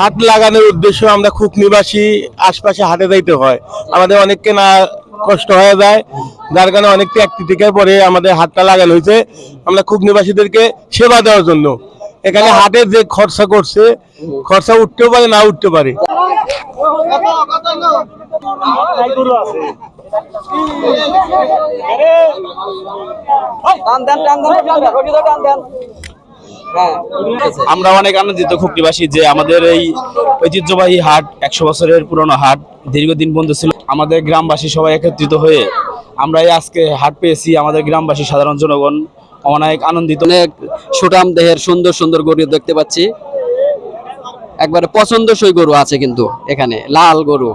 হাট লাগানোর উদ্দেশ্য আমরা খুব নিবাসী আশপাশে হাটে যাইতে হয় আমাদের অনেককে না কষ্ট হয়ে যায় যার কারণে অনেক ত্যাগ টিকার পরে আমাদের হাটটা লাগানো হয়েছে আমরা খুব নিবাসীদেরকে সেবা দেওয়ার জন্য এখানে হাটের যে খরচা করছে খরচা উঠতেও পারে না উঠতে পারে দেন দেন দেন হ্যাঁ। আমরা অনেক আনন্দিত খুবটিবাসী যে আমাদের এই ঐতিহ্যবাহী হাট একশো বছরের পুরনো হাট দীর্ঘদিন বন্ধ ছিল। আমাদের গ্রামবাসী সবাই একত্রিত হয়ে আমরা এই আজকে হাট পেয়েছি। আমাদের গ্রামবাসী, সাধারণ জনগণ অনেক আনন্দিত। অনেক সুটাম দেহের সুন্দর সুন্দর গরু দেখতে পাচ্ছি। একবারে পছন্দসই গরু আছে কিন্তু এখানে, লাল গরু।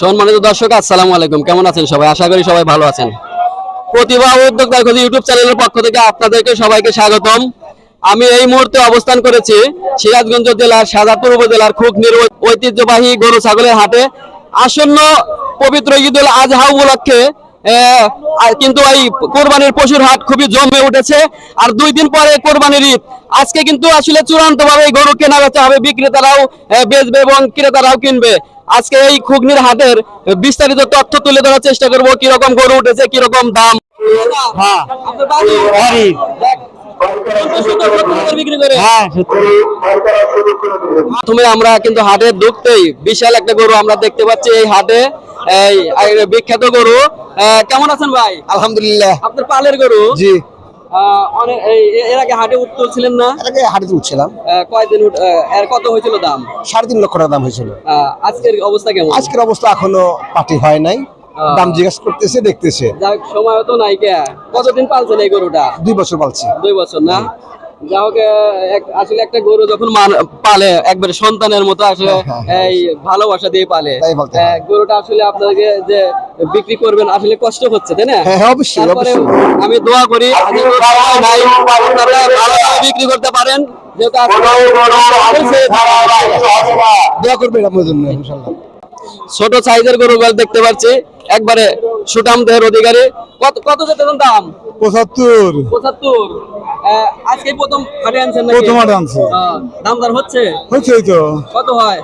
সম্মানিত দর্শক, আসসালামু আলাইকুম। কেমন আছেন সবাই? আশা করি সবাই ভালো আছেন। প্রতিভা উদ্যোক্তা ইউটিউব চ্যানেলের পক্ষ থেকে আপনাদেরকে সবাইকে স্বাগতম। আমি এই মুহূর্তে অবস্থান করেছি সিরাজগঞ্জ জেলার সাজাপুর উপজেলার খুকনির ঐতিহ্যবাহী গরু ছাগলের হাটে। আসন্ন পবিত্র ঈদ ঈদুল আজহা উপলক্ষে কিন্তু এই কোরবানির পশুর হাট খুবই জমে উঠেছে। আর দুই দিন পরে কোরবানির ঈদ। আজকে কিন্তু আসলে চূড়ান্ত ভাবে গরু কেনা বেচা হবে বিক্রেতারাও বেচবে এবং ক্রেতারাও কিনবে। আজকে এই খুগনির হাটের বিস্তারিত তথ্য তুলে ধরার চেষ্টা করব কীরকম গরু উঠেছে কীরকম দাম। হ্যাঁ। প্রথমে আমরা কিন্তু হাটে ঢুকতেই বিশাল একটা গরু আমরা দেখতে পাচ্ছি এই হাটে। এই বিখ্যাত গরু। কেমন আছেন ভাই? আলহামদুলিল্লাহ। আপনার পালের গরু? জি। আহ, অনেক এর আগে হাটে উঠতেছিলেন না? এর আগে হাটে উঠছিলাম। আহ, কয়দিন এর কত হয়েছিল দাম? সাড়ে তিন লক্ষ টাকা দাম হয়েছিল। আজকের অবস্থা কেমন? আজকের অবস্থা এখনও পার্টি হয় নাই। দাম জিজ্ঞেস করতেছে দেখতেছে। যাক সময় তো নাই কে? কতদিন পালছেন এই গরুটা? দুই বছর পালছি। দুই বছর না? যা হোক আহ, এক- আসলে একটা গরু যখন পালে একবারে সন্তানের মতো আসলে হ্যাঁ, এই ভালোবাসা দিয়ে পালে। তাই বলতে আহ, গরুটা আসলে আপনাকে যে বিক্রি করবেন আসলে কষ্ট হচ্ছে তাই না? হ্যাঁ হ্যাঁ অবশ্যই আমি দোয়া করি আপনারা বিক্রি করতে পারেন। দোয়া করবেন আমার জন্য ছোট সাইজের গরু দেখতে পাচ্ছি। একবারে সুটাম দেহের অধিকারী। কত কত যেতেন দাম? পঁচাত্তর। পঁচাত্তর। আজকে প্রথম হাটে আনছেন? প্রথম হাটে আনছি। দাম দর হচ্ছে? হচ্ছে তো। কত হয়?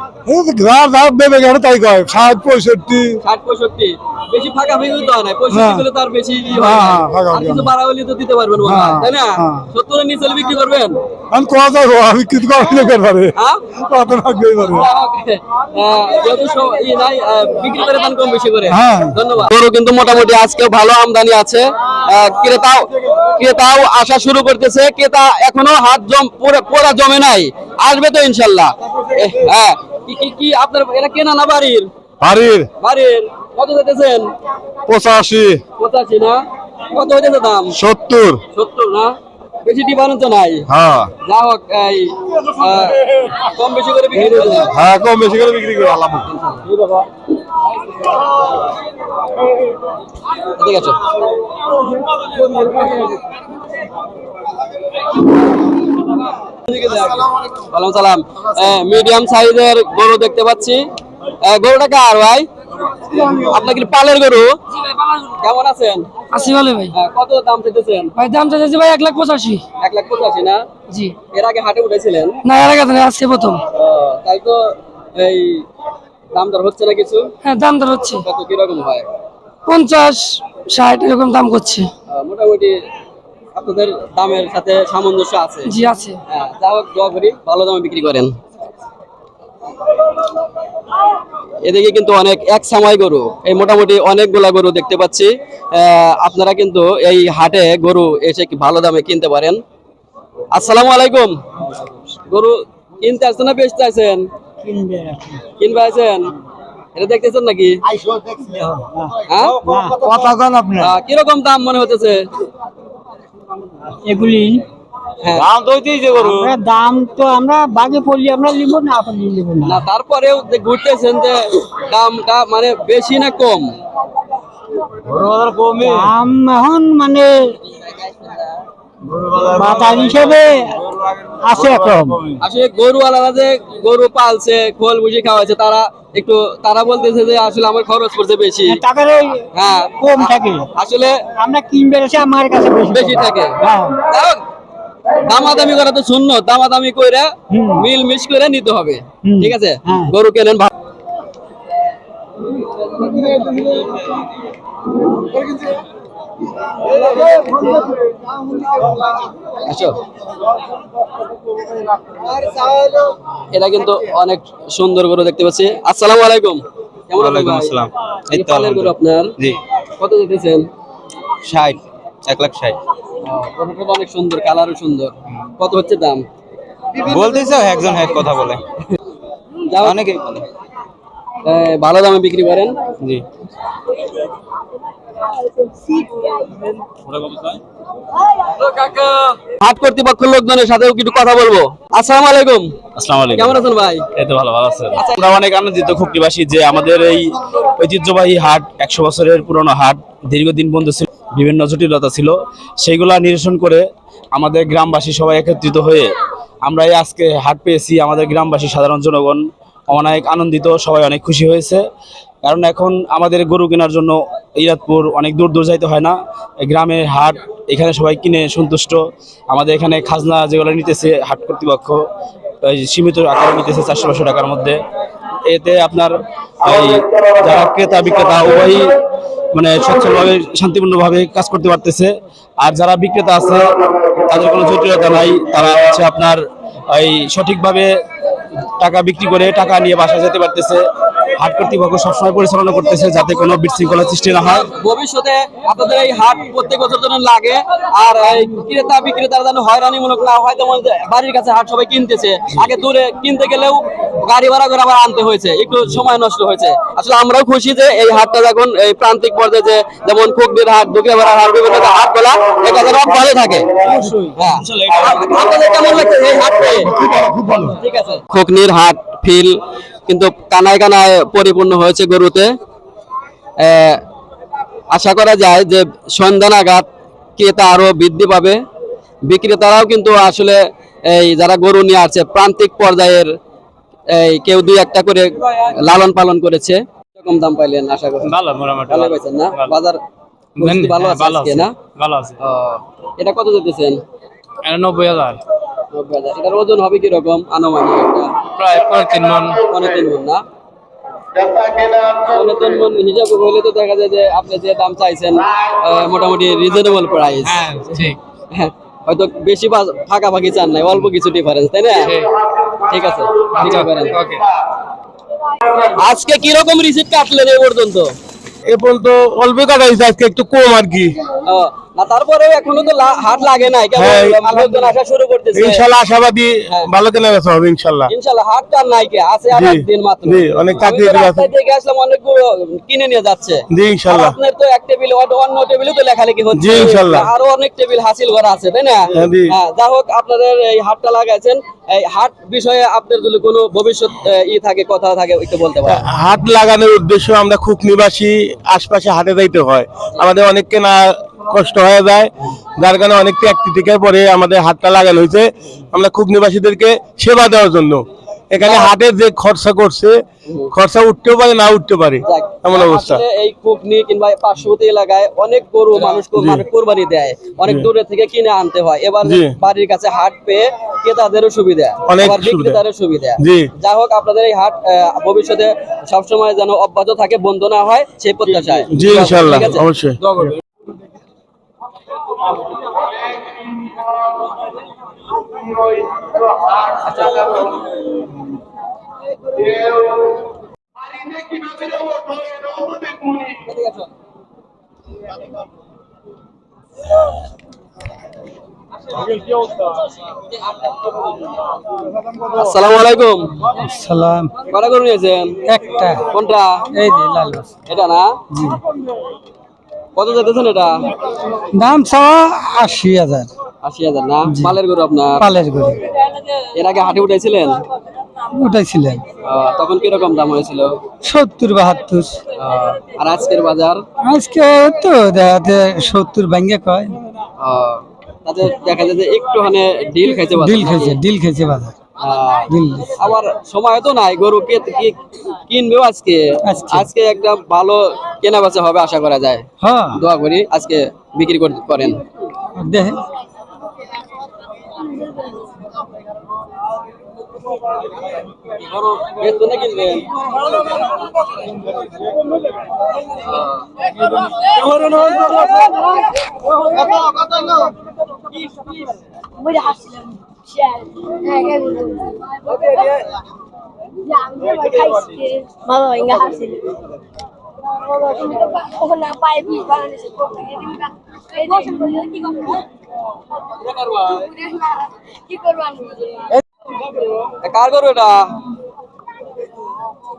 যা যা দেবে তাই কয়? ষাট পঁয়ষট্টি। ষাট পঁয়ষট্টি। বেশি ফাঁকা তো হয়। না পঁয়ষট্টি। হলে বেশি আর কিছু হয় না। তো দিতে পারবেন হ্যাঁ, তাই না? হ্যাঁ। সত্তরের নিচে হলে বিক্রি করবেন? আমি কথা আমি কিন্তু কখনো করবারে হ্যাঁ? কত ভাগ্যই পারে যেহেতু নাই, বিক্রি করে দাম কম বেশি করে। হ্যাঁ। ধন্যবাদ। গরু কিন্তু মোটামুটি আজকে ভালো আমদানি আছে। ক্রেতাও ক্রেতাও আসা শুরু করতেছে। ক্রেতা এখনও হাত জম পোড়া জমে নাই। আসবে তো ইনশাল্লাহ। হ্যাঁ। কি কি কি আপনার এটা কেনা না বাড়ির? বাড়ির। বাড়ির। কত যেতেছেন পঁচাশি। পঁচাশি না? কত হইতেছে দাম? সত্তর। সত্তর না? বেশি ডিফারেন্স নাই। হ্যাঁ। যা হোক এই কম বেশি করে বিক্রি করে হ্যাঁ কম বেশি করে বিক্রি করে আলাম ঠিক আছে ওয়ালাইকুম সালাম। মিডিয়াম সাইজের গরু দেখতে পাচ্ছি। গরুটা কার ভাই? আপনার কি পালের গরু? কেমন আছেন? আশি ভালো ভাই। আহ, কত দাম চাইতেছেন? ভাই দাম চাইছি ভাই এক লাখ পঁচাশি। এক লাখ পঁচাশি না? জি। এর আগে হাটে উঠেছিলেন? না এর আগে না, আজকে প্রথম। তাই তো এই দাম দর হচ্ছে না কিছু? হ্যাঁ দাম দর হচ্ছে। কত কীরকম হয়? পঞ্চাশ ষাট এরকম দাম করছে। মোটামুটি আপনাদের দামের সাথে সামঞ্জস্য আছে। জি আছে। হ্যাঁ যা হোক দোয়া করি ভালো দামে বিক্রি করেন। এদিকে কিন্তু অনেক এক সময় গরু এই মোটামুটি অনেকগুলা গরু দেখতে পাচ্ছি। আপনারা কিন্তু এই হাটে গরু এসে কি ভালো দামে কিনতে পারেন। আসসালামু আলাইকুম। গরু কিনতে আসছেন না বেচতে আছেন কিনবে আছেন এটা দেখতেছেন নাকি? হ্যাঁ? আহ, কীরকম দাম মনে হতেছে এগুলি হ্যাঁ দাম তো হইতেই গরু। দাম তো আমরা বাগে পড়লি আমরা নিব না আপনি নিব না। না তারপরেও ঘুরতেছেন যে দামটা মানে বেশি না কম? দাম এখন মানে বাজার হিসেবে আছে কম আসলে গরু আলাদা যে গরু পালছে খোল বুঝি খাওয়াছে তারা একটু তারা বলতেছে যে আসলে আমার খরচ পড়ছে বেশি। টাকার ওই হ্যাঁ। কম থাকে। আসলে আমরা কিনবে আমার কাছে বেশি থাকে। হ্যাঁ। দামাদামি করা তো শূন্য দামাদামি কইরা মিল মিশ করে নিতে হবে ঠিক আছে? হ্যাঁ। গরু কেনেন এটা কিন্তু অনেক সুন্দর গরু দেখতে পাচ্ছি। আসসালামু আলাইকুম। কেমন আলাইকুম আসসালাম। আপনার? জি। কত দিতেছেন? 60 1 লাখ 60 ফটোটা অনেক সুন্দর কালারও সুন্দর। কত হচ্ছে দাম? একজন এক কথা বলে। ভালো দামে বিক্রি করেন? জি। হাট কর্তৃপক্ষ লোকজনের সাথেও কিছু কথা বলব। আসসালাম আলাইকুম। আসসালাম আলাইকুম। কেমন আছেন ভাই? এই তো ভালো ভালো আছেন আমরা অনেক আনন্দিত খুব যে আমাদের এই ঐতিহ্যবাহী হাট একশো বছরের পুরনো হাট দীর্ঘদিন বন্ধ ছিল। বিভিন্ন জটিলতা ছিল, সেইগুলা নিরসন করে আমাদের গ্রামবাসী সবাই একত্রিত হয়ে আমরা এই আজকে হাট পেয়েছি। আমাদের গ্রামবাসী, সাধারণ জনগণ অনেক আনন্দিত, সবাই অনেক খুশি হয়েছে। কারণ এখন আমাদের গরু কেনার জন্য ইরাতপুর অনেক দূর দূর যাইতে হয় না। এই গ্রামের হাট, এখানে সবাই কিনে সন্তুষ্ট। আমাদের এখানে খাজনা যেগুলো নিতেছে হাট কর্তৃপক্ষ সীমিত আকারে নিতেছে চারশো পাঁচশো টাকার মধ্যে। এতে আপনার এই যারা ক্রেতা বিক্রেতা উভয়ই মানে স্বচ্ছভাবে শান্তিপূর্ণভাবে কাজ করতে পারতেছে। আর যারা বিক্রেতা আছে, তাদের কোনো জটিলতা নাই। তারা হচ্ছে আপনার এই সঠিকভাবে টাকা বিক্রি করে টাকা নিয়ে বাসা যেতে পারতেছে। হাট কর্তৃপক্ষ সবসময় পরিচালনা করতেছে যাতে কোনো বিশৃঙ্খলা সৃষ্টি না হয়। ভবিষ্যতে আপনাদের এই হাট প্রত্যেক বছর যেন লাগে, আর এই ক্রেতা বিক্রেতারা যেন হয়রানিমূলক না হয়, যেমন যে বাড়ির কাছে হাট সবাই কিনতেছে, আগে দূরে কিনতে গেলেও গাড়ি ভাড়া করে আবার আনতে হয়েছে। একটু সময় নষ্ট হয়েছে। আসলে আমরাও খুশি যে এই হাটটা যখন এই প্রান্তিক পর্যায়ে যে যেমন ফুকদির হাট দুকিয়াপাড়ার হাট বিভিন্ন যে হাটগুলা এটা যেন ভালো থাকে। হ্যাঁ। হাট? ঠিক আছে। খোকনির হাট ফিল কিন্তু কানায় কানায় পরিপূর্ণ হয়েছে গরুতে। আশা করা যায় যে সন্ধ্যা নাগাদ ক্রেতা আরও বৃদ্ধি পাবে। বিক্রেতারাও কিন্তু আসলে এই যারা গরু নিয়ে আসছে প্রান্তিক পর্যায়ের এই কেউ দুই একটা করে লালন পালন করেছে। এরকম দাম পাইলেন আশা করি ভালো মোটামুটি ভালো পাইছেন না? বাজার ভালো আছে আজকে না? ভালো আছে। এটা কত যেতেছেন নব্বই হাজার। নব্বই হাজার। এটার ওজন হবে কি রকম আনুমানিক একটা? প্রায় পনেরো তিন মন পনেরো তিন মণ না তিন হলে তো দেখা যায় যে আপনি যে দাম চাইছেন মোটামুটি রিজনেবল প্রাইস হ্যাঁ ঠিক। হয়তো বেশি ফাঁকাফাঁকি চান নাই অল্প কিছু ডিফারেন্স তাই না? ঠিক আছে আছে ওকে। আজকে কীরকম রিসিট কাটলেন এই পর্যন্ত? এ পর্যন্ত অল্প কাটা হয়েছে আজকে একটু কম আর কি। না তারপরেও এখনও তো হাট লাগে নাই হ্যাঁ, লোকজন আসা শুরু করতেছে। ইনশাল্লাহ আশাবাদী হ্যাঁ। ভালো কেনা বেচা হবে ইনশাল্লাহ। ইনশাল্লাহ হাট টার নাই কে আছে আর জি, মাত্র। জি, অনেক চাকরি আছে। থেকে আসলাম অনেকগুলো কিনে নিয়ে যাচ্ছে। জি আর আপনার তো এক টেবিল অন্য টেবিলে তো লেখালেখি হচ্ছে। জি, ইনশাল্লাহ। আরও অনেক টেবিল হাসিল করা আছে তাই না? হ্যাঁ, জি। হ্যাঁ যা হোক আপনাদের এই হাটটা লাগাইছেন। এই হাট বিষয়ে আপনার যদি কোনো ভবিষ্যৎ ই থাকে কথা থাকে একটু বলতে পারেন। হাট লাগানোর উদ্দেশ্য আমরা খুব নিবাসী আশপাশে হাটে যাইতে হয়। আমাদের অনেক কেনা কষ্ট হয়ে যায়। যার কারণে অনেক ত্যাগ তিতিকের পরে আমাদের হাটটা লাগানো হয়েছে। আমরা খুব নিবাসীদেরকে সেবা দেওয়ার জন্য। এখানে হাটের যে খরচা করছে খরচা উঠতেও পারে না উঠতে পারে এমন অবস্থা। এই কুকনি কিংবা পার্শ্ববর্তী এলাকায় অনেক গরু মানুষ। মানে কোরবানি দেয়। অনেক দূরে থেকে কিনে আনতে হয়। এবার বাড়ির কাছে হাট পেয়ে ক্রেতাদেরও সুবিধা। অনেক আবার সুবিধা। বিক্রেতারও সুবিধা। জি। হোক আপনাদের এই হাট ভবিষ্যতে সবসময় যেন অব্যাহত থাকে বন্ধ না হয় সেই প্রত্যাশায়। জি আছে? অবশ্যই দোয়া করবেন। এদিকে আসো। আসসালামু আলাইকুম। সালাম কটা গরু নিয়েছেন? একটা। কোনটা? এই লাল এটা না? কত যেতেছেন এটা? দাম চাওয়া আশি হাজার। আশি হাজার না? মালের গরু আপনার? পালের গরু। এর আগে হাটে উঠেছিলেন উঠাইছিলেন। তখন কীরকম দাম হয়েছিল? সত্তর বাহাত্তর। আর আজকের বাজার? আজকে তো সত্তর ভাঙ্গে কয়। তাতে দেখা যায় যে একটু মানে ডিল খাইছে ডিল? খেয়েছে ডিল খেয়েছে বাজার। আবার সময় তো নাই গরু কে কি কিনবেও আজকে? আজকে। একটা ভালো কেনা বেচা হবে আশা করা যায়। হ্যাঁ। দোয়া করি আজকে বিক্রি কর- করেন। দেখে বেচবেন না বাবা ইঙ্গা হাসছিল ওখানে পায়ে বিষ বানানিছে কি করব কার করব এটা?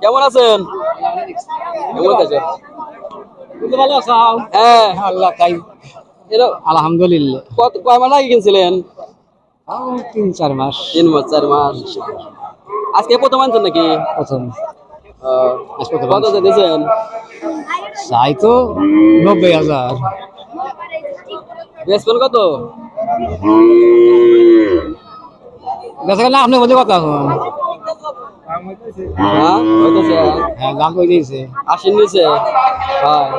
কেমন আছেন? কেমন আছেন? ভালো আছো? হ্যাঁ। আল্লাহ তাই। আলহামদুলিল্লাহ। কত কয় মাস আগে কিনছিলেন? তিন চার মাস। তিন মাস চার মাস। আজকে প্রথম আনছেন নাকি? প্রথম। কত দিয়েছেন? চাই তো নব্বই হাজার। কত? আপনি বলতে কথা এখন হ্যাঁ হ্যাঁ দাম কই দিয়েছে? হয়।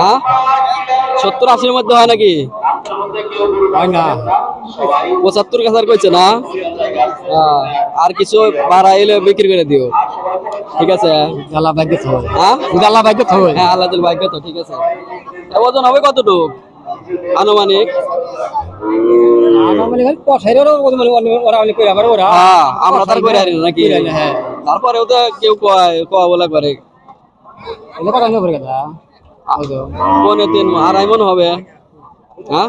হ্যাঁ? সত্তর আশির মধ্যে হয় নাকি? হয় না। পঁচাত্তর কাছার কইছে না? হ্যাঁ, আর কিছু ভাড়া এলে বিক্রি করে দিও। ঠিক আছে? জ্বালা ভাগ্য তো হ্যাঁ? জ্বালা ভাগ্য তো হ্যাঁ আল্লাহ ভাগ্য তো ঠিক আছে। ওজন হবে কতটুক? আনুমানিক? আমার মানে হ্যাঁ আমরা তার করে হারি নাকি? কইরা না, হ্যাঁ। তারপরেও তো কেউ কয় বলে করে তিন আড়াই মন হবে। হ্যাঁ হ্যাঁ,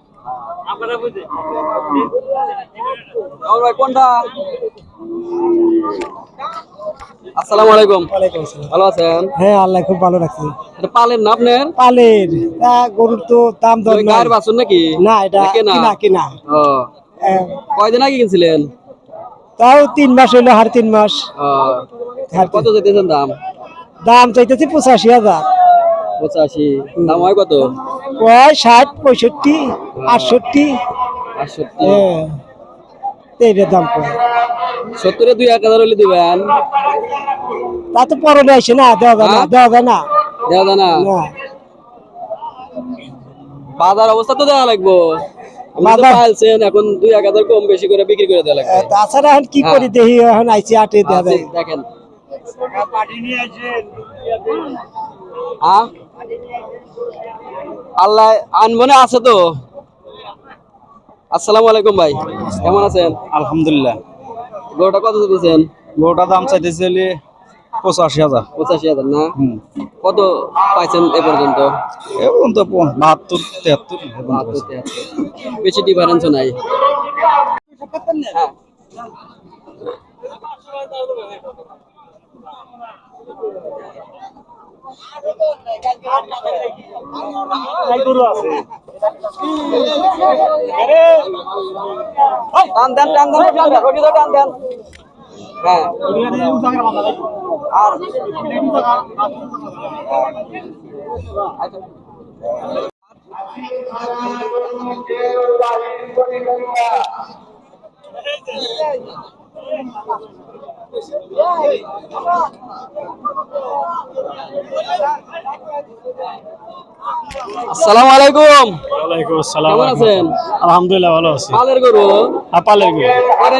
কোনটা? আসসালামু আলাইকুম। ভালো আছেন? হ্যাঁ আল্লাহ খুব ভালো রাখছে। এটা পালেন না আপনার? পালের গরুর তো দাম দর গায়ের বাছুর নাকি? না এটা কিনা? কিনা ও। কয়দিন আগে কিনছিলেন? তাও তিন মাস হইল তিন মাস। ও। কত যেতেছেন দাম? দাম চাইতেছি পঁচাশি হাজার। পঁচাশি। দাম হয় কত? ওই ষাট পঁয়ষট্টি আটষট্টি। হ্যাঁ। এইটার দাম কয় সত্তরে দুই এক হাজার হলে দিবেন। তা তো পরনে আসে না দেওয়া যায় না হ্যাঁ? দেওয়া যায় না। দেওয়া যায় না? না। বাজার অবস্থা তো দেওয়া লাগবো। আপনি তো বাজার- পাইছেন এখন দুই এক হাজার কম বেশি করে বিক্রি করে দেওয়া লাগবে। তাছাড়া এখন কি করি দেখি এখন আইসি আটে দেওয়া যায়। দেখেন। হ্যাঁ? আল্লাহ আনমনে আছে তো? আসসালামু আলাইকুম ভাই কেমন আছেন? আলহামদুলিল্লাহ। গরুটা কত দিয়েছেন গরুটা দাম চাইতেছে পঁচাশি হাজার। পঁচাশি হাজার না? কত পাইছেন এ পর্যন্ত? এখন তো বাহাত্তর তেহাত্তর বাহাত্তর, তেহাত্তর। বেশি ডিফারেন্সও নাই। হ্যাঁ। টান দেন টান দেন রশি ধরে টান দেন হ্যাঁ আর আসসালামু আলাইকুম। ওয়ালাইকুম আসসালাম কেমন আছেন? আলহামদুলিল্লাহ ভালো আছি। পালের গরু? পালের গরু।